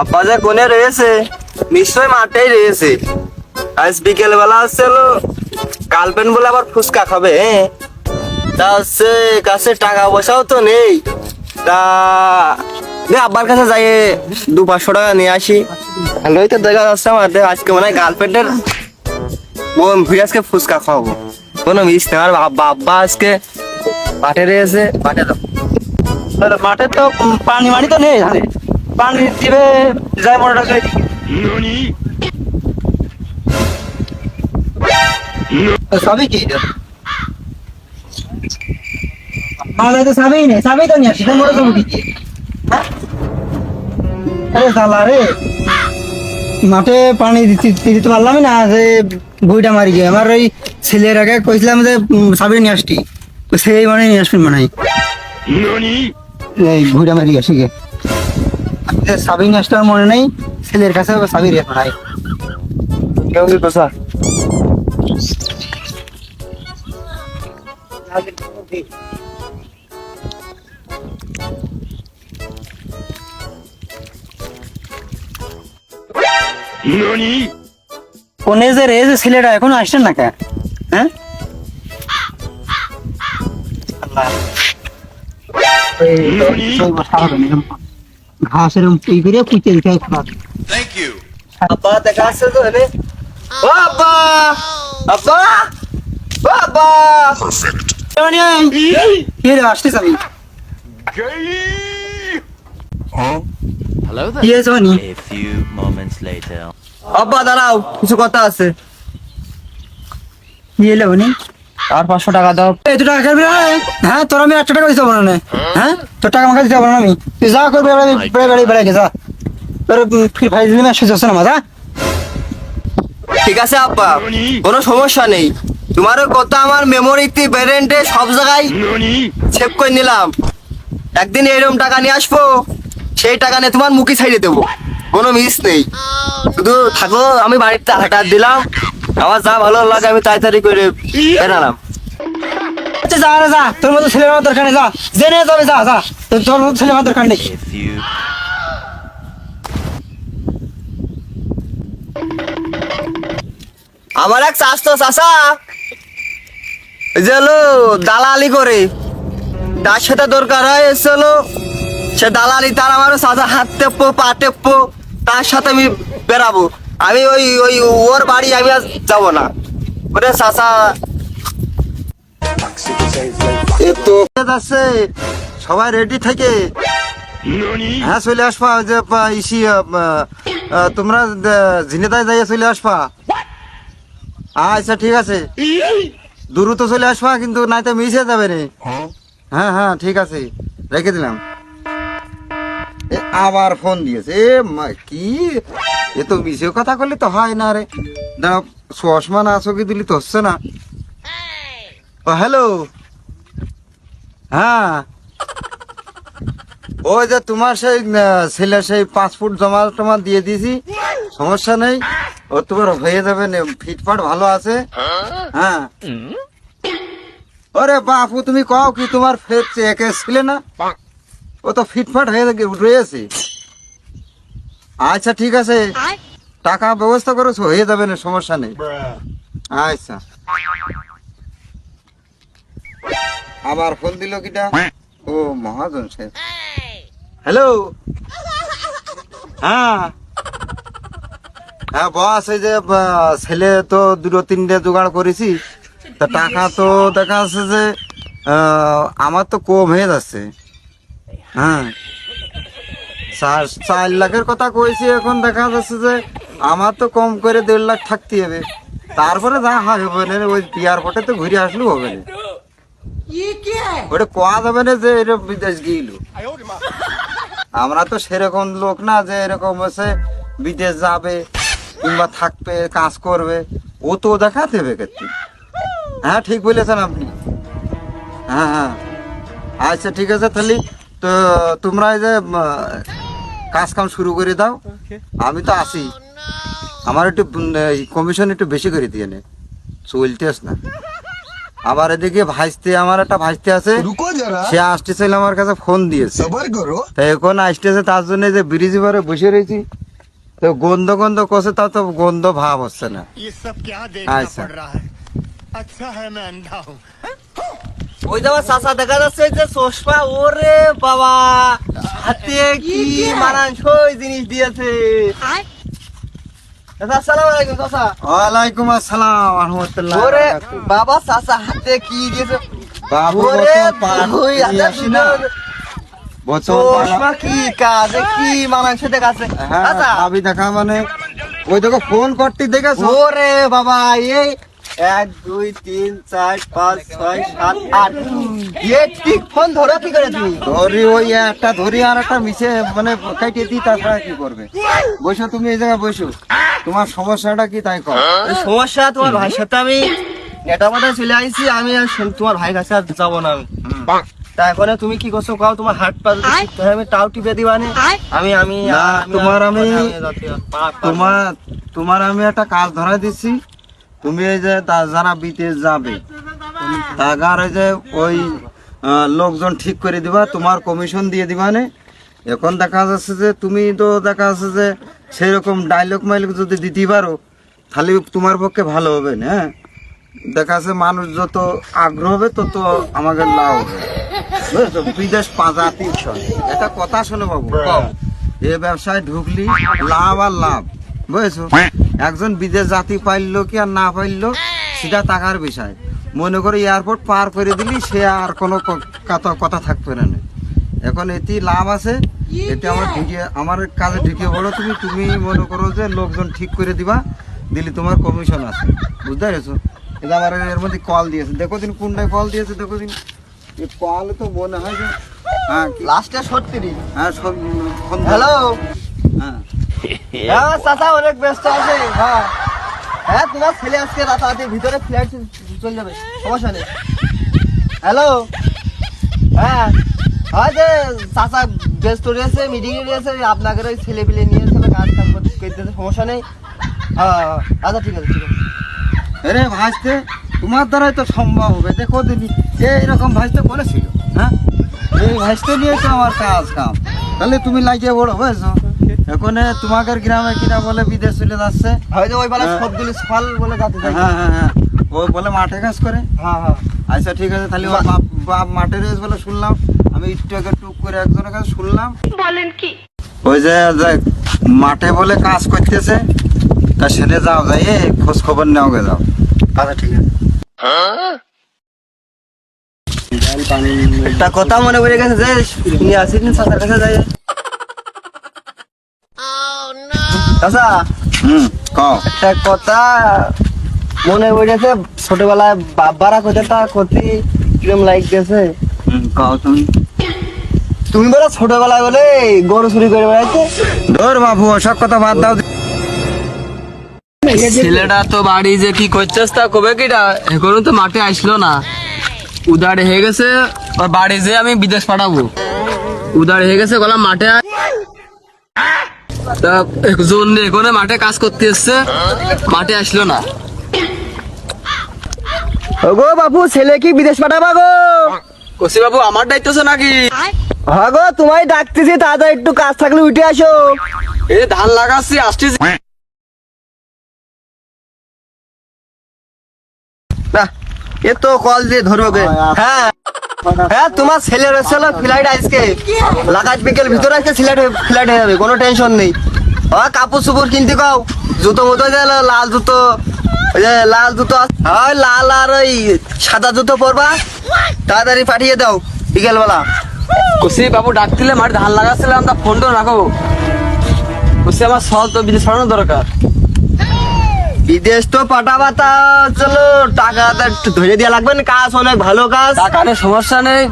আব্বা যে কোনে রয়েছে? নিশ্চয় মাঠেই রয়েছে। আজ বিকেল বেলা হলো গার্লফ্রেন্ড বলে আবার ফুচকা খাবে হ্যাঁ তা হচ্ছে কাছে টাকা পয়সাও তো নেই। তা দে আব্বার কাছে যাই দু পাঁচশো টাকা নিয়ে আসি। ভালোই তো দেখা যাচ্ছে আমার আজকে মনে হয় গার্লফ্রেন্ডের বোন ভিড় আজকে ফুচকা খাওয়াবো। কোনো মিস নেই আমার বাবা আব্বা আজকে মাঠে রয়েছে, মাঠে তাহলে মাঠে তো পানি মানি তো নেই পানি দিবে যায় সবই কি? আমাদের তো সাবেই নেই সাবেই তো নিয়ে আসি তো মোটর কি? হ্যাঁ? আরে সালা রে। মাঠে পানি দিতে পারলাম না যে বইটা মারি গিয়ে। আমার ওই ছেলের আগে কইছিলাম যে সাবি নিয়ে আসটি সেই মানে নিয়ে আসবেন মানে হয়। এই মারি গেছি গে সাবিং আসটার মনে নেই ছেলের কাছে সাবির এখন নাই কেউ কি কথা কোনে যে রে ছেলেটা এখনও আসছেন না কেন হ্যাঁ আল্লাহ। ঘাস এরম এই করে কুইতে দিতে হয় খোলা। আব্বা দেখা আসছে তো এনে? ও আব্বা! আব্বা! মানে, কি রে, আসছিস আমি কি আব্বা দাঁড়াও কিছু কথা আছে। কি এলে আর পাঁচশো টাকা দাও। এই তো টাকা খাবি না? হ্যাঁ তোর আমি একশো টাকা দিতে পারব না হ্যাঁ তোর টাকা আমাকে দিতে পারব না আমি। তুই যা করবি বেড়ে বেড়ে বেড়ে যা। তোর ফ্রি দিলে আসছে না মা যা। ঠিক আছে আব্বা। কোনো সমস্যা নেই। তোমারও কথা আমার মেমোরিতে ব্রেন্ডে সব জায়গায় সেভ করে নিলাম। একদিন এরকম টাকা নিয়ে আসব সেই টাকা নিয়ে তোমার মুখে ছাইড়ে দেবো। কোনো মিস নেই। শুধু থাকো আমি বাড়িতে হাঁটা দিলাম। আমার যা ভালো লাগে আমি তাড়াতাড়ি করে বেরালাম আচ্ছা যা রে যা তোর মতো ছেলে আমার দরকার নেই যা জেনে যাবে যা যা তোর তোর মতো ছেলে আমার দরকার নেই। আমার এক চাষা এই যে দালালি করে। তার সাথে দরকার হয় হলো সে দালালি তার আমার চাষা হাত টেপো পা টেপো তার সাথে আমি বেরাবো আমি ওই ওই ওর বাড়ি আমি আর যাব না। ওরে এ তো আছে সবাই রেডি থাকে। হ্যাঁ চলে আসবা ওই যে ইসি তোমরা ঝিনেদায় যাইয়া চলে আসবা। আচ্ছা ঠিক আছে। দ্রুত চলে আসবা কিন্তু নাই তো মিশে যাবে রে। হ্যাঁ হ্যাঁ ঠিক আছে। রেখে দিলাম। আবার ফোন দিয়েছে। এ কি? এ তো মিশে কথা করলে তো হয় না রে। দাঁড়াও চশমা না চোখে দিলি তো হচ্ছে না। ও হ্যালো হ্যাঁ। ওই যে তোমার সেই ছেলে সেই পাসপোর্ট জমা টমা দিয়ে দিয়েছি। সমস্যা নেই। ও তোমার হয়ে যাবে নে, ফিটফাট ভালো আছে। হ্যাঁ। ওরে বাপু তুমি কও কি তোমার ফের একে ছিলে না? ও তো ফিটফাট হয়ে রয়েছে আচ্ছা ঠিক আছে। টাকা ব্যবস্থা করেছ হয়ে যাবে না সমস্যা নেই। আচ্ছা। আবার ফোন দিল কিটা? ও মহাজন সাহেব। হ্যালো? হ্যাঁ। হ্যাঁ বস এই যে ছেলে তো দুটো তিনটে জোগাড় করেছি। তা টাকা তো দেখা যাচ্ছে যে আহ, আমার তো কম হয়ে যাচ্ছে। হ্যাঁ। চার লাখের কথা কইছি এখন দেখা যাচ্ছে যে আমার তো কম করে দেড় লাখ থাকতে হবে। তারপরে যা হবে না ওই এয়ারপোর্টে তো ঘুরে আসলেও হবে না। ওটা কোয়া যাবে না যে এরকম বিদেশ গিয়েছিল আমরা তো সেরকম লোক না যে এরকম হচ্ছে বিদেশ যাবে কিংবা থাকবে কাজ করবে। ও তো দেখাতে হবে হ্যাঁ ঠিক বলেছেন আপনি। হ্যাঁ হ্যাঁ। আচ্ছা ঠিক আছে তাহলে তো তোমরা এই যে কাজ কাম শুরু করে দাও। আমি তো আসি আমার একটু কমিশন একটু বেশি করে দিয়ে নে। চলতেস না। আবার এদিকে ভাইস্তে আমার একটা ভাইস্তে আছে। সে আসতেছিল আমার কাছে ফোন দিয়েছে। তো এখন আসতেছে তার জন্য যে ব্রিজ বারে বসে রয়েছি। তো গন্ধ গন্ধ কষে তা তো গন্ধ ভাব হচ্ছে না। আচ্ছা। ওই চাচা দেখা যাচ্ছে যে চশমা ওরে বাবা। হাতে কি মানানসই জিনিস দিয়েছে। চাচা, আসসালামু আলাইকুম চাচা। ওয়ালাইকুম আসসালাম রহমতুল্লাহ ওরে বাবা চাচা হাতে কি দিয়েছে? বাবু না। চশমা কি কাজে কি দেখাচ্ছে? হ্যাঁ চাচা। দেখা মানে ওই দেখো ফোন করতে দেখেছ? ওরে বাবা এই এক দুই তিন চার পাঁচ ছয় সাত আট। এ ঠিক ফোন ধরো কি করে তুমি? ধরি ওই একটা ধরি আর একটা মিশে মানে কাটিয়ে দিই তাছাড়া কি করবে? বসো তুমি এই জায়গায় বসো। তোমার সমস্যাটা কি তাই কর। সমস্যা তোমার ভাইয়ের সাথে আমি এটা মাথায় চলে আইছি আমি আর তোমার ভাই কাছে আর যাব না আমি। তা এখন তুমি কি করছ কাও তোমার হাট পা আমি টাও টিপে দিবানে আমি আমি তোমার আমি- তোমার তোমার আমি একটা কাজ ধরা দিচ্ছি তুমি এই যে তা- যারা বিদেশ যাবে তাগার যে ওই লোকজন ঠিক করে দিবা, তোমার কমিশন দিয়ে দিবা নে। এখন দেখা যাচ্ছে যে তুমি তো দেখা যাচ্ছে যে সেই রকম ডায়লগ মাইলগ যদি দিতে পারো, তাহলে তোমার পক্ষে ভালো হবে না হ্যাঁ? দেখা যাচ্ছে মানুষ যত আগ্রহ হবে, তত আমাকে লাভ হবে। বিদেশ পাঁচা তিনশো একটা কথা শোনো বাবু এ ব্যবসায় ঢুকলি, লাভ আর লাভ। বুঝেছ? একজন বিদেশ জাতি পাইলো কি আর না পাইলো সেটা টাকার বিষয়। মনে করো এয়ারপোর্ট পার করে দিলি সে আর কোনো কথা কথা থাকবে না। না। এখন এটি লাভ আছে। এতে আমার ঢুকিয়ে আমার কাজে ঢুকিয়ে বলো তুমি। তুমি মনে করো যে লোকজন ঠিক করে দিবা দিলি তোমার কমিশন আছে। বুঝতে পেরেছ? এটা আমার এর মধ্যে কল দিয়েছে। দেখো দিন কোনটায় কল দিয়েছে দেখো দিন। এই কল তো মনে হয় যে হ্যাঁ লাস্টে সত্যি হ্যাঁ হ্যালো হ্যাঁ। হ্যাঁ চাচা অনেক ব্যস্ত আছে। হ্যাঁ। হ্যাঁ তোমার ছেলে আজকে রাতারাতি ভিতরে ফ্ল্যাট চলে যাবে সমস্যা নেই। হ্যালো হ্যাঁ। হয় যে চাচা ব্যস্ত রয়েছে মিটিং এ রয়েছে আপনাদের ওই ছেলে পিলে নিয়ে চলে কাজ কাম করতে সমস্যা নেই। হ্যাঁ আচ্ছা ঠিক আছে ঠিক আছে। আরে ভাজতে তোমার দ্বারাই তো সম্ভব হবে। দেখো দিনি এইরকম ভাজতে বলেছিল হ্যাঁ? এই ভাজতে নিয়ে তো আমার কাজ কাম। তাহলে তুমি লাগিয়ে বড় বুঝেছ? এখন তোমাদের গ্রামে কিনা বলে বিদেশ চলে যাচ্ছে। হয়তো ওই বেলা হ্যাঁ। সবগুলো ফল বলে যাতে হ্যাঁ হ্যাঁ হ্যাঁ। ও বলে মাঠে কাজ করে? হ্যাঁ হ্যাঁ। আচ্ছা ঠিক আছে তাহলে বাপ বাপ মাঠে রয়েছে বলে শুনলাম। আমি একটু আগে টুক করে একজনের কাছে শুনলাম। বলেন কি? ওই যে মাঠে বলে কাজ করতেছে তা সেনে যাও যাই খোঁজ খবর নেওয়া গে যাও। আচ্ছা ঠিক আছে। একটা কথা মনে পড়ে গেছে যে শুনে আসি চাচার কাছে যাই। চাচা। হুম একটা কথা মনে পড়েছে ছোটবেলায় বাবারা কথাটা করতে কিরম লাইক দিয়েছে? হুম কও তুমি? তুমি বলে ছোটবেলায় বলে গরু চুরি করে বেড়াইতে ধর বাবু ওসব কথা বাদ দাও। ছেলেটা তো বাড়ি যে কি করছিস তা কবে কিটা এখনও তো মাঠে আসলো না। উদার হয়ে গেছে বাড়ি যে আমি বিদেশ পাঠাবো। উদার হয়ে গেছে গলা মাঠে। তা একজন এখানে মাঠে কাজ করতে এসছে মাঠে আসলো না। গো বাবু ছেলে কি বিদেশ পাঠাবা গো? কসি বাবু আমার দায়িত্ব নাকি? হ্যাঁ গো তোমায় ডাকতেছি তাড়াতাড়ি একটু কাজ থাকলে উঠে আসো। এই ধান লাগাচ্ছি আসছিস? না এ তো কল দিয়ে ধরবো। হ্যাঁ। হ্যাঁ তোমার ছেলের হচ্ছে ফ্লাইট আজকে। লাগাজ বিকেল ভিতরে আজকে ফ্লাইট ফ্লাইট হয়ে যাবে, কোনো টেনশন নেই। ও কাপড় চোপড় কিনতে কাও জুতো মতো লাল জুতো লাল জুতো আছে। হয়, লাল আর ওই সাদা জুতো পরবা। তাড়াতাড়ি পাঠিয়ে দাও বিকেল বেলা কসি বাবু ডাক দিলে মাঠে ধান লাগাচ্ছিলাম তা ফোনটা রাখো কসি আমার সল তো বিদেশ দরকার। বিদেশ তো পাঠাবা তা চলো টাকা একটু ধরে দেওয়া লাগবে না কাজ অনেক ভালো কাজ। টাকা সমস্যা নেই।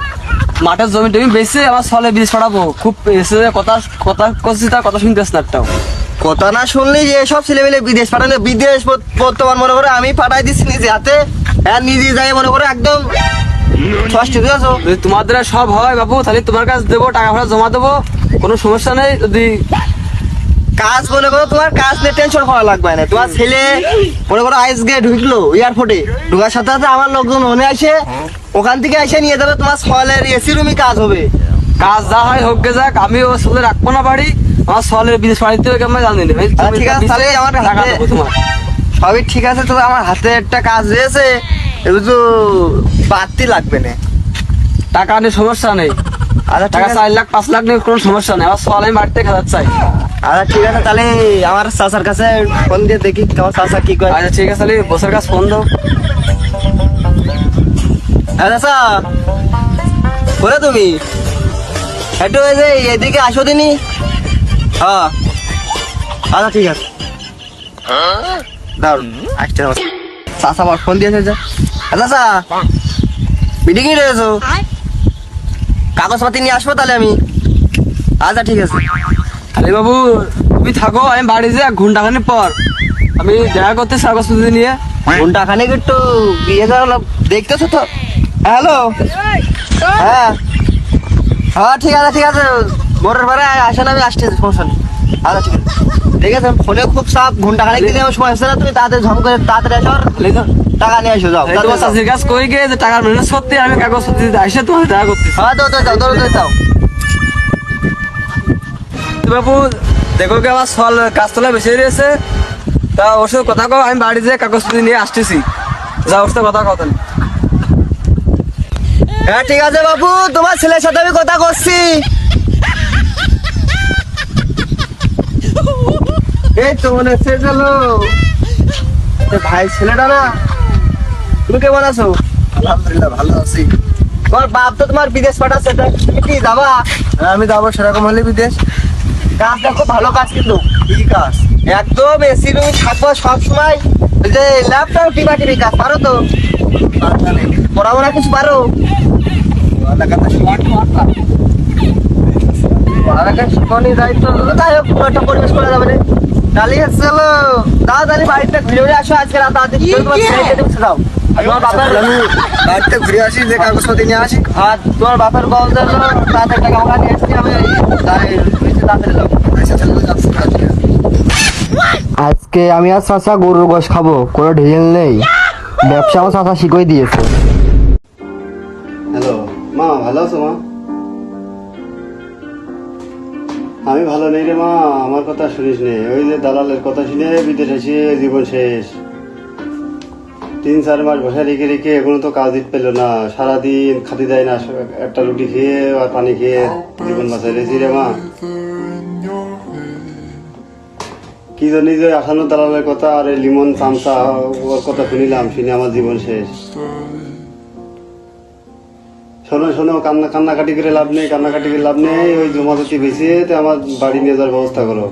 মাঠের জমি টমি বেশি আমার সলে বিদেশ পাঠাবো। খুব এসে কথা কথা করছি তার কথা শুনতেছ না একটাও। কথা না শুনলে যে সব ছেলে ছেলেমেলে বিদেশ পাঠালে বিদেশ বর্তমান মনে করে আমি পাঠাই দিচ্ছি নিজে হাতে হ্যাঁ নিজে যাই মনে করে একদম। তোমার দ্বারা সব হয় বাবু তাহলে তোমার কাছে দেবো টাকা ভাড়া জমা দেবো কোনো সমস্যা নেই। যদি কাজ মনে করো তোমার কাজ নিয়ে টেনশন করা লাগবে না। তোমার ছেলে মনে করো আইস গে ঢুকলো এয়ারপোর্টে ঢুকার সাথে সাথে আমার লোকজন মনে আসে ওখান থেকে এসে নিয়ে যাবে তোমার সলের এসি রুমই কাজ হবে। কাজ যা হয় হোক গে যাক আমি ওর সাথে রাখব না বাড়ি আমার সলের বিদেশ বাড়িতে কেমন জানি আচ্ছা, ঠিক আছে, তাহলে আমার টাকা দেবো তোমার। সবই ঠিক আছে তবে আমার হাতে একটা কাজ রয়েছে এগুলো তো বাড়তি লাগবে না। টাকা নিয়ে সমস্যা নেই। আচ্ছা টাকা চার লাখ পাঁচ লাখ নিয়ে কোনো সমস্যা নেই আমার সল আমি বাড়িতে খেলার চাই। আচ্ছা ঠিক আছে তাহলে আমার চাচার কাছে ফোন দিয়ে দেখি আমার চাচা কি করে আচ্ছা ঠিক আছে তাহলে বসের কাছে ফোন দাও। হ্যাঁ চাচা। করে তুমি। একটু এই যে এদিকে আসো দিনি। হ্যাঁ। আচ্ছা ঠিক আছে। দাঁড়ান হবে চাচা আমার ফোন দিয়েছে যে। হ্যাঁ চাচা। মিটিংয়ে রয়েছো। কাগজপাতি নিয়ে আসব তাহলে আমি। আচ্ছা ঠিক আছে। আরে বাবু তুমি থাকো আমি বাড়ি যাই এক ঘণ্টা খানিক পর। আমি দেখা করতে কাগজপত্র নিয়ে। ঘণ্টা খানেক একটু বিয়ে করা দেখতেছো তো? হ্যালো? হ্যাঁ। হ্যাঁ ঠিক আছে ঠিক আছে। মোটর ভাড়া আসেন আমি আসছি সমস্যা নেই। আচ্ছা ঠিক আছে। ঠিক আছে ফোনে খুব চাপ ঘণ্টা খানেক দিনে আমার সময় হচ্ছে না তুমি তাড়াতাড়ি ঝম করে তাড়াতাড়ি আসো টাকা নিয়ে এসো যাও তোমার চাষির কাজ কই গিয়ে যে টাকার ম্যানেজ করতে আমি কাগজ দিতে আসে তোমার দেখা করতেছি। হ্যাঁ দাও দাও দাও দাও বাবু, দেখো কি আমার সল কাজতলা বেশি রয়েছে। তা ওর সাথে কথা কও, আমি বাড়ি যেয়ে কাগজপত্র নিয়ে আসতেছি। যা ওর সাথে কথা কথা হ্যাঁ ঠিক আছে বাবু, তোমার ছেলের সাথে আমি কথা করছি। এই তো মনে হচ্ছে চলো ভাই ছেলেটা না, তুমি কেমন আছো? আলহামদুলিল্লাহ, ভালো আছি। তোমার বাপ তো তোমার বিদেশ পাঠাচ্ছে তুমি কি যাবা? আমি যাব সেরকম হলে বিদেশ। কাজটা খুব ভালো কাজ কিন্তু। কি কাজ? একদম এসি রুমে থাকব সব সময় ওই যে ল্যাপটপ টিপা টিপি কাজ পারো তো? পড়াশোনা কিছু পারো? পরিবেশ করা যাবে না। তাহলে চলো দাও তাহলে বাড়িতে ঘুরে ঘুরে আসো আজকে রাত রাতে তোমার বাপের বাড়িতে ঘুরে আসি যে কাগজপত্র নিয়ে আসি। আর তোমার বাপের বল দিল টাকা আমরা নিয়ে আসছি আমি আজকে। আমি আর চাচা গরুর গোশ খাব, কোনো ঢিল নেই। ব্যবসা আমার চাচা শিখই দিয়েছে। হ্যালো, মা, ভালো আছো মা? আমি ভালো নেই রে মা, আমার কথা শুনিস নে। ওই যে দালালের কথা শুনে বিদেশ এসে জীবন শেষ। তিন, চার মাস বসে রেখে রেখে এখনও তো কাজ পেল না। সারাদিন খাতি দেয় না, একটা রুটি খেয়ে আর পানি খেয়ে জীবন বাঁচাই রেছি রে মা। কি জানি যে আসানো দালালের কথা আর এই লিমন চামচা ওর কথা শুনিলাম, শুনে আমার জীবন শেষ। শোনো শোনো, কান্না কান্নাকাটি করে লাভ নেই, কান্নাকাটি করে লাভ নেই, ওই জমাজতি বেশি আমার বাড়ি নিয়ে যাওয়ার ব্যবস্থা করো।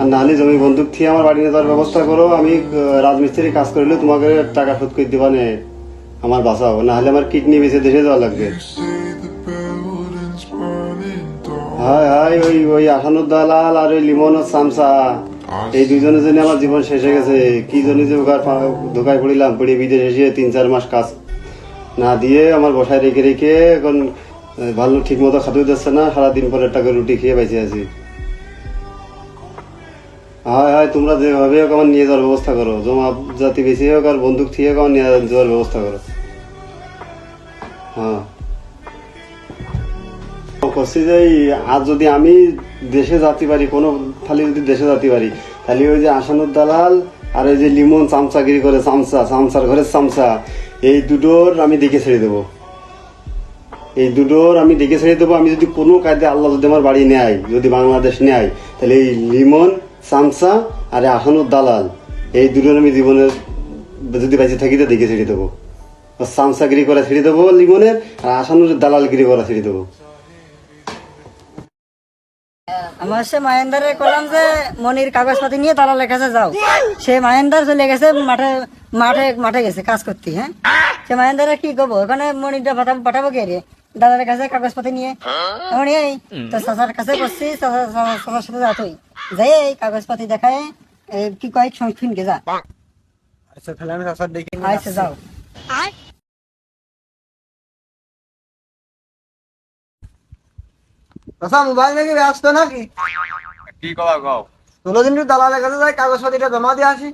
আর নাহলে জমি বন্দুক থেকে আমার বাড়ি নিয়ে যাওয়ার ব্যবস্থা করো, আমি রাজমিস্ত্রি কাজ করলে তোমাকে টাকা শোধ করে দিবা নে আমার বাঁচাও, নাহলে আমার কিডনি বেঁচে দেশে যাওয়া লাগবে। হাই হাই ওই ওই আসানুর দালাল আর ওই লিমন সামসা। এই দুজনের জন্য আমার জীবন শেষ হয়ে গেছে। কি জন্য যে ওখানে ধোকায় পড়িলাম পড়ে বিদেশ এসে তিন চার মাস কাজ না দিয়ে আমার বসায় রেখে রেখে এখন ভালো ঠিক মতো খাতেও দিচ্ছে না সারাদিন পরে টাকা রুটি খেয়ে বেঁচে আছি। হয় হয় তোমরা যেভাবে হোক আমার নিয়ে যাওয়ার ব্যবস্থা করো। জমা জাতি বেশি হোক আর বন্দুক থেকে হোক আমার নিয়ে যাওয়ার ব্যবস্থা করো। হ্যাঁ। করছি যে যদি আমি দেশে যাতে পারি, কোনো যদি দেশে যাতে পারি, তাহলে ওই যে আসানুর দালাল আর ওই যে লিমন চামচাগিরি করে চামচা, চামচার ঘরের চামচা, এই দুটোর আমি দেখে ছেড়ে দেবো। এই দুটোর আমি দেখে ছেড়ে দেবো। আমি যদি কোনো কায়দে আল্লাহ যদি আমার বাড়ি নেয়, যদি বাংলাদেশ নেয়, তাহলে এই লিমন, চামচা আর আসানুর দালাল, এই দুটোর আমি জীবনের যদি বেঁচে থাকি তো দেখে ছেড়ে দেবো। চামচাগিরি করে ছেড়ে দেবো লিমনের আর আসানুর দালালগিরি করা ছেড়ে দেবো। আমার সে মায়েন্দারে করলাম যে মনির কাগজপাতি নিয়ে দালালের কাছে যাও। সে মায়েন্দার চলে গেছে মাঠে মাঠে মাঠে গেছে কাজ করতে হ্যাঁ? সে মায়েন্দারে কি করব? ওখানে মনিরটা পাঠাবো পাঠাবো কে রে? দাদার কাছে কাগজপাতি নিয়ে। এখন এই তো চাচার কাছে চাচা- চাচার সাথে যা তুই। যাই এই কাগজপাতি দেখায় কি কয়েক শুনকে যা। আচ্ছা তাহলে আমি চাচার নিয়ে আচ্ছা যাও। চাচা মোবাইল নাকি ব্যস্ত নাকি? কি কবা কও? ষোলো দিন দালালের কাছে যাই কাগজপাতিটা জমা দিয়ে আসি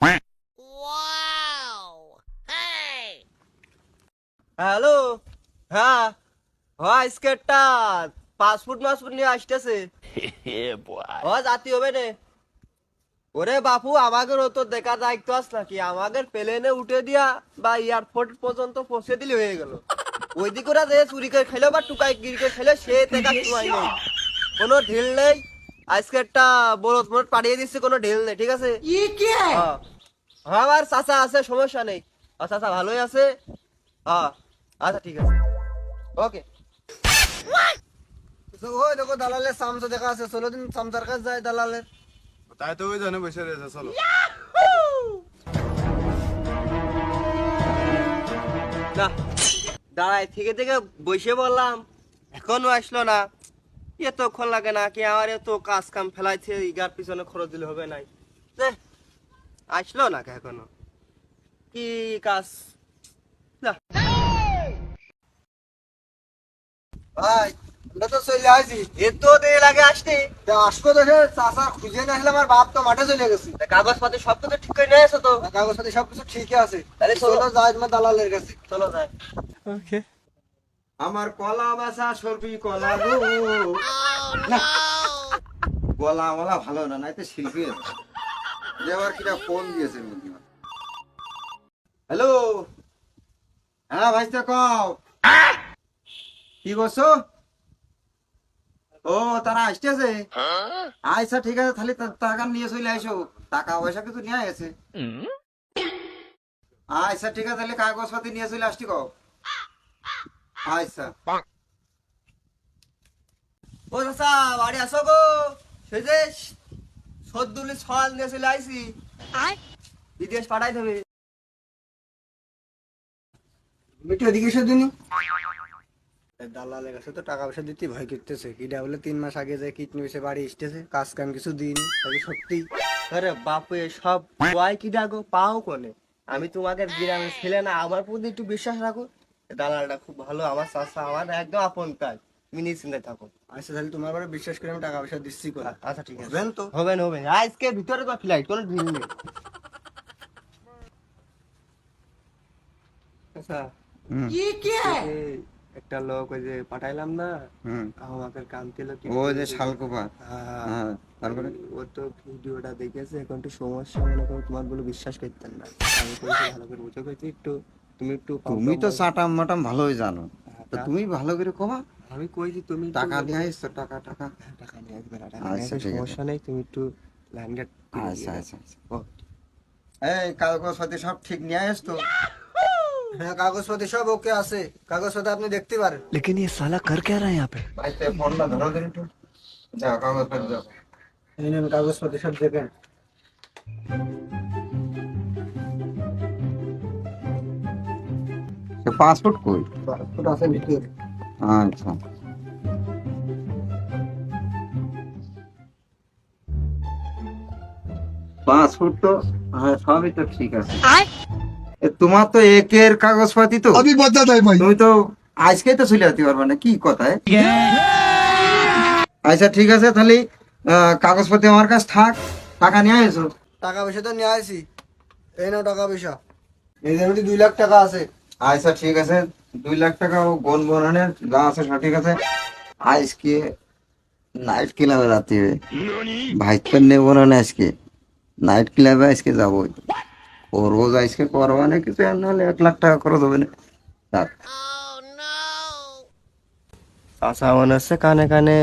হ্যাঁ হ্যালো হ্যাঁ হ্যাঁ স্কেটটা পাসপোর্ট মাসপোর্ট নিয়ে আসতেছে। ও জাতি হবে রে ওরে বাপু আমাদের তো দেখা দায়িত্ব আস নাকি? আমাদের প্লেনে উঠে দিয়া বা এয়ারপোর্ট পর্যন্ত পৌঁছে দিলে হয়ে গেল। ওই দিকে ওরা যে চুরি করে খেলো বা টুকাই গিরি করে খেলো সে দেখা নেই। কোনো ঢিল নেই। আজকে একটা বরত বরত পাঠিয়ে দিচ্ছে কোনো ঢিল নেই ঠিক আছে? হ্যাঁ। হ্যাঁ, আমার চাচা আছে সমস্যা নেই। আর চাচা ভালোই আছে? হ্যাঁ। আচ্ছা ঠিক আছে। ওকে। ওই দেখো দালালের চামচা দেখা আছে। চলো দিন চামচার কাছে যায় দালালের। তাই তো ওই জন্য বসে রয়েছে চলো। না দাঁড়াই থেকে থেকে বসে বললাম এখনও আসলো না। এতক্ষণ লাগে না কি আমার এত কাজ কাম ফেলাইছে ইগার পিছনে খরচ দিলে হবে নাই। আসলো না কে এখনও? কি কাজ? না। ভাই আমরা তো চলে আসি। এত দেরি লাগে আসতে। তা আসব চাষা খুঁজে না আসলে আমার বাপ তো মাঠে চলে গেছে। তা কাগজপাতি সব কিছু ঠিক করে নিয়ে এসো তো। কাগজপাতি সবকিছু ঠিকই আছে। তাহলে চলো। চলো। যাই তোমার দালালের কাছে। চলো যাই। আমার কলা বাসা সরবি কলা গো। গলা মলা ভালো না নাই তো শিল্পী। আছে। যে আবার কিটা ফোন দিয়েছে হ্যালো? হ্যাঁ ভাই তো কও কি করছ? ও তারা আসতেছে। আচ্ছা ঠিক আছে তাহলে টাকা নিয়ে চলে আইসো টাকা পয়সা কিছু নিয়ে আছে আচ্ছা ঠিক আছে তাহলে কাগজপাতি নিয়ে চলে আসছি কও। আচ্ছা। ও চাচা বাড়ি আসো গো। সেই যে সদ্দুলি ছল নিয়ে চলে আইসি বিদেশ পাঠাই দেবে। মিটু এদিকে এসে দিনি দালালের কাছে তো টাকা পয়সা দিতে ভয় করতেছে। কিটা বলে তিন মাস আগে যে কিট নিয়ে এসে বাড়ি এসতেছে কাজ কাম কিছু দিইনি তাকে সত্যি আরে বাপু সব ভয় কি ডাকো পাও কোনে? আমি তোমাকে গ্রামের ছেলে না আমার প্রতি একটু বিশ্বাস রাখো। দালালটা খুব ভালো আমার চাষা আমার একদম আপন কাজ। থাকো। আচ্ছা তাহলে তোমার পরে বিশ্বাস করে আমি টাকা পয়সা দিচ্ছি করে আচ্ছা ঠিক আছে। হবেন তো? হবেন হবেন আজকে ভিতরে তো ফ্লাইট কোনো ঢিল নেই। আচ্ছা। এই একটা লোক ওই যে পাঠাইলাম না হুম। আমাকে কাম পেল কি ও যে শালকোপা। হ্যাঁ, হ্যাঁ তারপরে? ও তো ভিডিওটা দেখেছে এখন একটু সমস্যা মনে করো তোমার বলে বিশ্বাস করতেন না। আমি কইছি ভালো করে বুঝে কইছি একটু তুমি একটু তুমি তো। চাটাম মাটাম ভালোই জানো। হ্যাঁ, তো তুমি ভালো করে কবা। আমি কইছি তুমি টাকা নিয়ে আসছো টাকা টাকা। টাকা নিয়ে আসবে না টাকা আচ্ছা। সমস্যা নেই তুমি একটু লাইন গেট আচ্ছা আচ্ছা আচ্ছা। এই কাগজপাতি সব ঠিক নিয়ে আসতো হ্যাঁ কাগজপাতি সব ওকে আছে কাগজপাতি আপনি দেখতে পারেন लेकिन ये साला कर क्या रहा है यहाँ पे ভাই তো ফোনটা ধরো দিন একটু যাও কাগজপাতি যাও এই নেন কাগজপাতি সব দেখেন পাসপোর্ট কই পাসপোর্ট আছে ভিতরে আচ্ছা পাসপোর্ট তো হ্যাঁ সবই তো ঠিক আছে এ, তোমার তো একের কাগজ পাতি তো। আমি বদলা তাই ভাই। তুমি তো আজকে তো চলে যেতে পারবে না কি কথা আচ্ছা ঠিক আছে তাহলে কাগজ পাতি আমার কাছে থাক টাকা নিয়ে আসো টাকা পয়সা তো নিয়ে আসি এই নাও টাকা পয়সা। এই যে জমিতে দুই লাখ টাকা আছে। আচ্ছা ঠিক আছে দুই লাখ টাকা ও গোন বনানে যা আছে ঠিক আছে। আজকে নাইট ক্লাবে রাতে ভাইকে নেব না আজকে। নাইট ক্লাবে আজকে যাব। রোজ আজকে করবা না কিছু নাহলে এক লাখ টাকা করে দেবে না। মনে হচ্ছে কানে কানে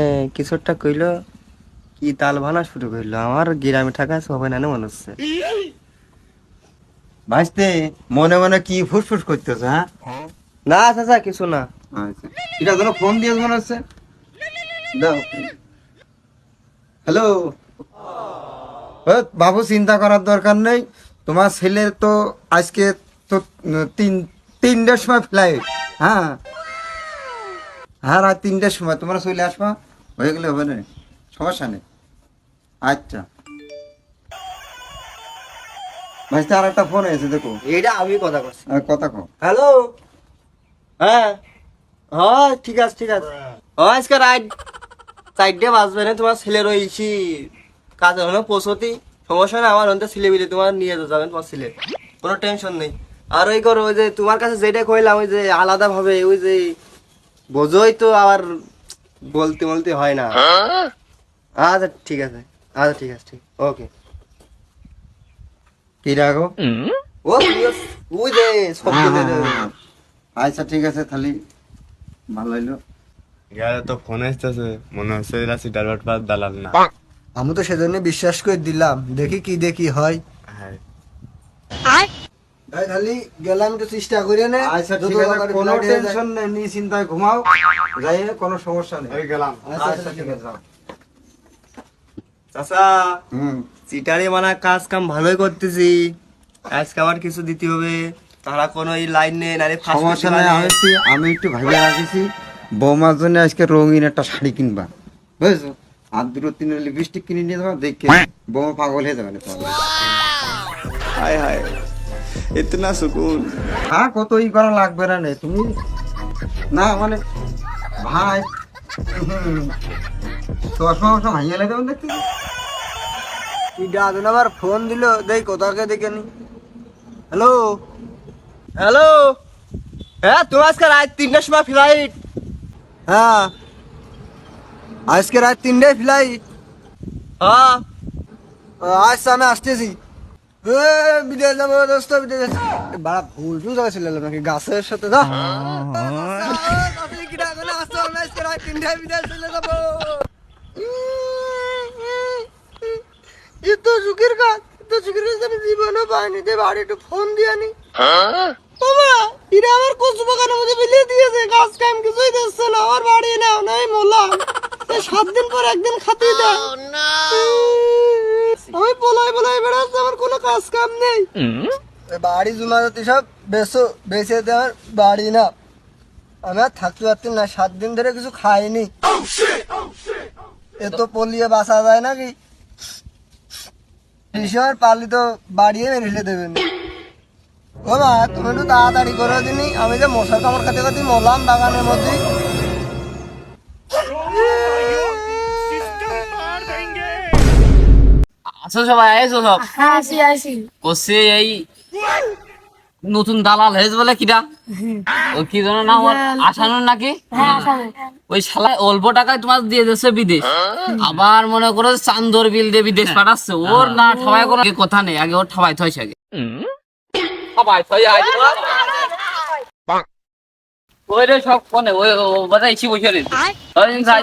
কি তাল ভানা শুরু আমার থাকা মনে হচ্ছে? মনে মনে কি ফুসফুস করতেছে হ্যাঁ? না কিছু না। আচ্ছা। এটা যেন ফোন দিয়ে মনে হচ্ছে। দাও। হ্যালো? বাবু, চিন্তা করার দরকার নেই। তোমার ছেলের তো আজকে তো তিন তিনটার সময় ফ্লাইট হ্যাঁ। হ্যাঁ রাত তিনটার সময়। তোমরা চলে আসবা। হয়ে গেলে হবে না। সমস্যা নেই। আচ্ছা। ভাই আর একটা ফোন এসে দেখো। এইটা আমি কথা করছি কথা কো হ্যালো? হ্যাঁ। হ্যাঁ ঠিক আছে ঠিক আছে। হ্যাঁ আজকে রাইট চারটে বাজবে না। তোমার ছেলের ওই ইসি কাজ হলো পৌঁছতি সমস্যা না আমার অন্তে ছিলে বিলে তোমার নিয়ে যাবেন তোমার ছিলে। কোনো টেনশন নেই। আর ওই করো ওই যে তোমার কাছে যেটা কইলাম ওই যে আলাদা ভাবে ওই যে বোঝোই তো আবার বলতে বলতে হয় না। আচ্ছা ঠিক আছে। আচ্ছা ঠিক আছে ঠিক। ওকে কি রাখো? ও ওই যে সবজি দে দে। আচ্ছা ঠিক আছে তাহলে ভালো হইল। গায়ে তো ফোন আসতেছে। মনে হচ্ছে এরা সিটার বাট দালাল না। আমি তো সেজন্য বিশ্বাস করে দিলাম দেখি কি দেখি হয়। হ্যাঁ। তাহলে গেলাম তো চেষ্টা করে নে আচ্ছা যত ঠিক আছে কোনো। টেনশন নেই নি চিন্তায় ঘুমাও যাই কোনো সমস্যা নেই। ওই গেলাম। আচ্ছা ঠিক আছে চাচা হুম। চিটারি মানা কাজ কাম ভালোই করতেছি। আজকে আবার কিছু দিতে হবে। তারা কোনো এই লাইন নেই নারে সমস্যা নেই আমি একটু আমি একটু ভাবিয়ে রাখেছি বৌমার জন্য আজকে রঙিন একটা শাড়ি কিনবা। বুঝেছ? আর দুটো তিনটে লিপস্টিক কিনে নিয়ে দেবো দেখে বৌমা পাগল হয়ে যাবে না। হায় হায় ইতনা সুকুন। হ্যাঁ কত ই করা লাগবে না তুমি? না মানে ভাই চশমা মশমা ভাঙিয়ে লাগে দেখতে? কি দাদুন আবার ফোন দিল দেখ কোথাকে দেখে নি। হ্যালো? হ্যালো? হ্যাঁ তোমার আজকে রাত তিনটার সময় ফ্লাইট হ্যাঁ। আজকে রাত তিনটায় ফ্লাইট হ্যাঁ আজ আমি আসতেছি এ, বিদেশ যাব দোস্ত বিদেশ বাড়া ভুল টুল জায়গায় চলে এলাম নাকি গাছের সাথে যা এত সুখের কাজ এত সুখের কাজ আমি জীবনে পাইনি দে বাড়ি একটু ফোন দিয়ে আনি বাবা এরা আমার কচু বাগানের মধ্যে মিলিয়ে দিয়েছে গাছ কাম কিছুই দিচ্ছে না আমার বাড়ি নাও নাই মোলাম এই সাত দিন পর একদিন খাতে দেয় আমি পলাই পলাই বেড়াচ্ছি আমার কোনো কাজ কাম নেই। বাড়ি জমা যাতে সব বেসো বেঁচে দেওয়ার বাড়ি না। আমি আর থাকতে পারতাম না সাত দিন ধরে কিছু খাইনি। এ তো পলিয়ে বাঁচা যায় নাকি? টিউশন পারলি তো বাড়িয়ে মেরে দেবেন। ও মা তুমি একটু তাড়াতাড়ি করে দিনি আমি যে মশার কামড় খাতে খাতে মরলাম বাগানের মধ্যে আছো সবাই আইছো সব। হ্যাঁ আসি আসি। করছে এই নতুন দালাল হয়েছে বলে কিরা ও কি যেন নাম ওর? আসানোর নাকি? হ্যাঁ ওই শালা অল্প টাকায় তোমার দিয়ে দিচ্ছে বিদেশ। আবার মনে করো চান্দর বিল দিয়ে বিদেশ পাঠাচ্ছে। ওর না ঠাবাই কোনো কথা নেই। আগে ওর ঠাবাই থয়ছে আগে। ঠাবাই থয় ওই রে সব কোনে ওই বাজাই ইসি বসে রে ওই দিন যাই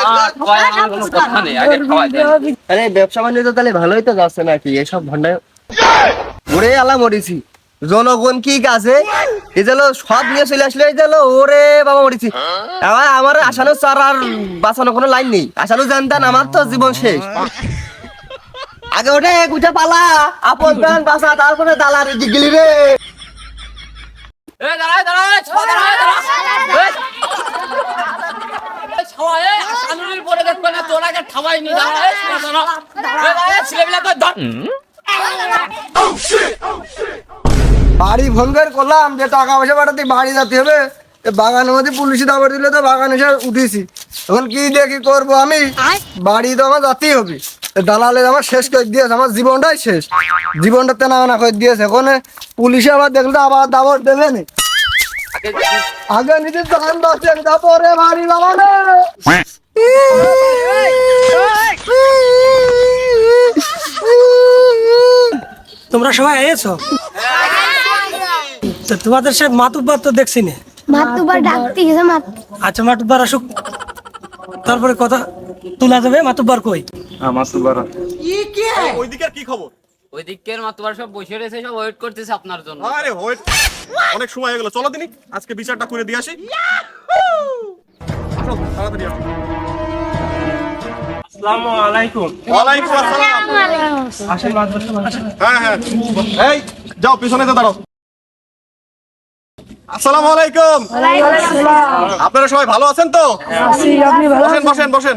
আহ, ঠাবাই আমার কোনো কথা নেই আগে ঠাবাই দেয় আরে ব্যবসা বাণিজ্য তাহলে ভালোই তো যাচ্ছে নাকি? এসব ভণ্ডায় ওরে আলা মরিছি জনগণ কি কাছে? এই সব নিয়ে চলে আসলে এই ওরে বাবা মরিছি আমার আমার আসানো চার আর বাঁচানো কোনো লাইন নেই। আসানো জানতেন আমার তো জীবন শেষ। আগে ওঠে গুটা পালা আপন প্রাণ বাঁচা তারপরে দালার গিলি রে। এ দাঁড়ায় দাঁড়ায় ছাওয়া দাঁড়ায় দাঁড়ায় ছাওয়া এ আলুর পরে দেখবে না তোর আগে ঠাবাই নি দাঁড়ায় ছাওয়া দাঁড়ায় এ দাঁড়ায় ধর। বাড়ি ফোন করে করলাম যে টাকা পয়সা পাঠাতে বাড়ি যেতে হবে বাগানের মধ্যে পুলিশি দাবার দিলে তো বাগান এসে উঠেছি। এখন কি দিয়ে কি করব আমি? বাড়ি তো আমার যেতেই হবে। দালালে আমার শেষ করে দিয়েছে আমার জীবনটাই শেষ। জীবনটা তেনা না করে দিয়েছে। এখন পুলিশে আবার দেখলে আবার দাবর দেবে না আগে নিজের দোকান দশেন তারপরে বাড়ি বাবা তোমরা সবাই এসো তো তোমাদের সে মাতুব্বার তো দেখছি না। মাতুবার ডাকতে গেছে মাত আচ্ছা মাতুব্বার আসুক। তারপরে কথা তোলা যাবে মাতুব্বার কই? ওইদিকে আর কি খবর? ওই দিকের সব বসে রয়েছে সব ওয়েট করতেছে আপনার জন্য। আরে ওয়েট অনেক সময় হয়ে গেল। চলো দিনি আজকে বিচারটা করে দিয়ে আসি। আসো, তাড়াতাড়ি আসো। ওয়ালাইকুম আসসালাম। হ্যাঁ হ্যাঁ। এই যাও পিছনে দাঁড়াও। আসসালামু আলাইকুম। আপনারা সবাই ভালো আছেন তো? বসেন বসেন বসেন।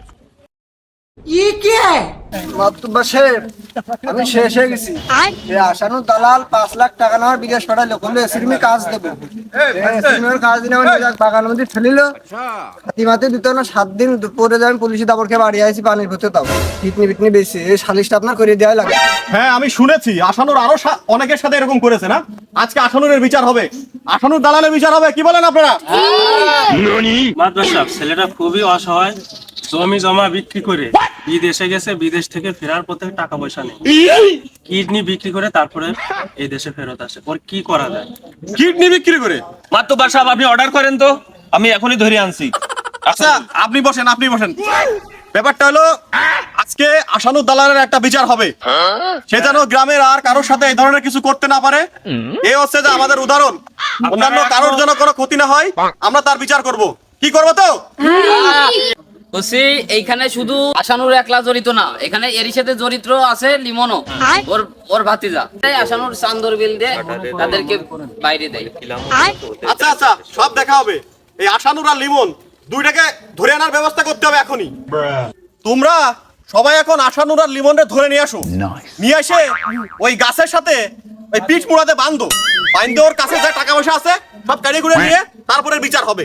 আমি শেষ হয়ে গেছি। আসানু দালাল পাঁচ লাখ টাকা নেওয়ার বলল এসিরমি কাজ দেবো। কাজ আমার বাগান মধ্যে ঠেলিল। হাতিমাতে দিত না সাত দিন পরে যাবেন পুলিশে দাবর খেয়ে বাড়ি পানির ভেতরে তাও পিটনি পিটনি বেশি এই সালিশটা আপনার করে দেওয়া লাগে। হ্যাঁ আমি শুনেছি। আসানুর আরও সা- অনেকের সাথে এরকম করেছে না? আজকে আসানুরের বিচার হবে। আসানুর দালালের বিচার হবে কি বলেন আপনারা? মাদ্রাসা ছেলেটা খুবই অসহায়। জমি জমা বিক্রি করে বিদেশে গেছে বিদেশ থেকে ফেরার পথে টাকা পয়সা নেই কিডনি বিক্রি করে তারপরে এই দেশে ফেরত আসে। ওর কি করা যায়? কিডনি বিক্রি করে? মাত্র সাহেব আপনি অর্ডার করেন তো। আমি এখনই ধরে আনছি। আচ্ছা আপনি বসেন আপনি বসেন। ব্যাপারটা হলো আজকে আসানু দালালের একটা বিচার হবে। সে যেন গ্রামের আর কারোর সাথে এই ধরনের কিছু করতে না পারে। এ হচ্ছে যে আমাদের উদাহরণ। অন্যান্য কারোর যেন কোনো ক্ষতি না হয় আমরা তার বিচার করব। কি করব তো? বলছি এইখানে শুধু আশানুর একলা জড়িত না এখানে এরই সাথে জড়িত আছে লিমনও ওর ওর ভাতিজা। তাই আশানুর চান্দর বিল দিয়ে তাদেরকে বাইরে দেয়। আচ্ছা আচ্ছা সব দেখা হবে। এই আসানুর আর লিমন দুইটাকে ধরে আনার ব্যবস্থা করতে হবে এখনই। তোমরা সবাই এখন আসানুর আর লিমনরে ধরে নিয়ে আসো। নিয়ে এসে ওই গাছের সাথে ওই পিঠ মুড়াতে বান্ধো বান্ধে ওর কাছে যা টাকা পয়সা আছে সব কাড়ি করে নিয়ে তারপরে বিচার হবে।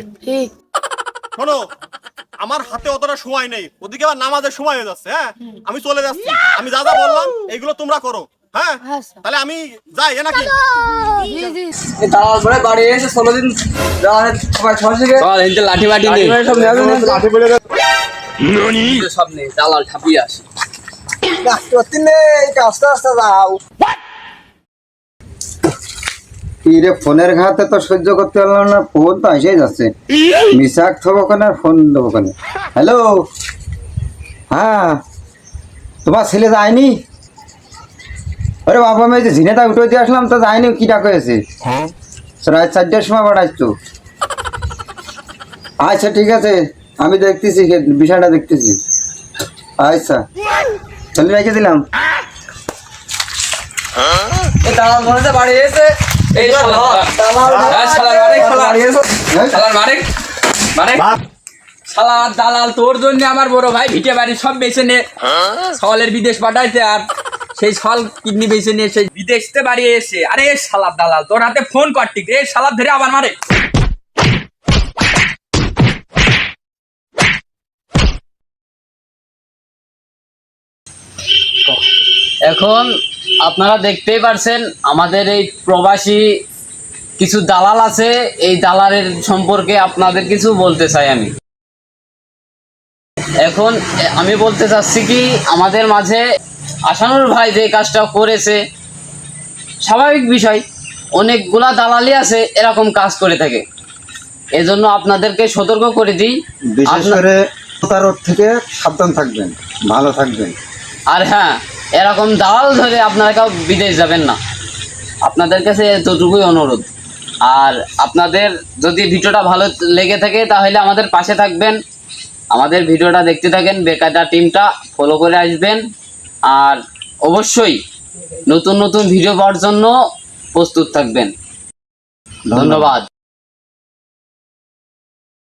শোনো আমার হাতে অতটা সময় নেই। ওদিকে আবার নামাজের সময় হয়ে যাচ্ছে হ্যাঁ? আমি চলে যাচ্ছি। আমি যা যা বললাম এইগুলো তোমরা করো হ্যাঁ? তাহলে আমি যাই এ নাকি? বাড়ি এসে ষোলো দিন লাঠি বাটি নেই লাঠি বলে সব নেই দালাল ঠাপিয়ে আসে। করতে নেই আস্তে আস্তে যাও রে ফোনের ঘাতে তো সহ্য করতে পারলাম না ফোন তো এসেই যাচ্ছে। মিসাক থবো আর ফোন দেবো কেন। হ্যালো? হ্যাঁ। তোমার ছেলে যায়নি? আরে বাবা আমি যে ঝিনেটা উঠে দিয়ে আসলাম তো যায়নি কি ডাক হয়েছে রাত চারটার সময় তো আচ্ছা ঠিক আছে। আমি দেখতেছি বিষয়টা দেখতেছি। আচ্ছা। চলে রেখে দিলাম মনে বাড়ি এসে এই শালা শালা শালা দালাল তোর জন্য আমার বড় ভাই ভিটে বাড়ি সব বেছে নে। সওয়ালের বিদেশ পাঠাইতে আর সেই সল কিডনি বেছে নিয়ে সেই বিদেশতে বাড়ি এসে। আরে শালার দালাল তোর হাতে ফোন কর ঠিক। রে শালার ধরে আবার মারে। এখন আপনারা দেখতেই পারছেন আমাদের এই প্রবাসী কিছু দালাল আছে এই দালালের সম্পর্কে আপনাদের কিছু বলতে চাই আমি। এখন আমি বলতে চাচ্ছি কি আমাদের মাঝে আসানুর ভাই যে কাজটা করেছে স্বাভাবিক বিষয় অনেকগুলা দালালি আছে এরকম কাজ করে থাকে। এজন্য আপনাদেরকে সতর্ক করে দিই। বিশেষ করে থেকে সাবধান থাকবেন ভালো থাকবেন। আর হ্যাঁ এরকম দালাল ধরে আপনারা কেউ বিদেশ যাবেন না। আপনাদের কাছে এতটুকুই অনুরোধ। আর আপনাদের যদি ভিডিওটা ভালো লেগে থাকে, তাহলে আমাদের পাশে থাকবেন। আমাদের ভিডিওটা দেখতে থাকেন বেকারটা টিমটা ফলো করে আসবেন। আর অবশ্যই নতুন নতুন ভিডিও পাওয়ার জন্য প্রস্তুত থাকবেন। ধন্যবাদ।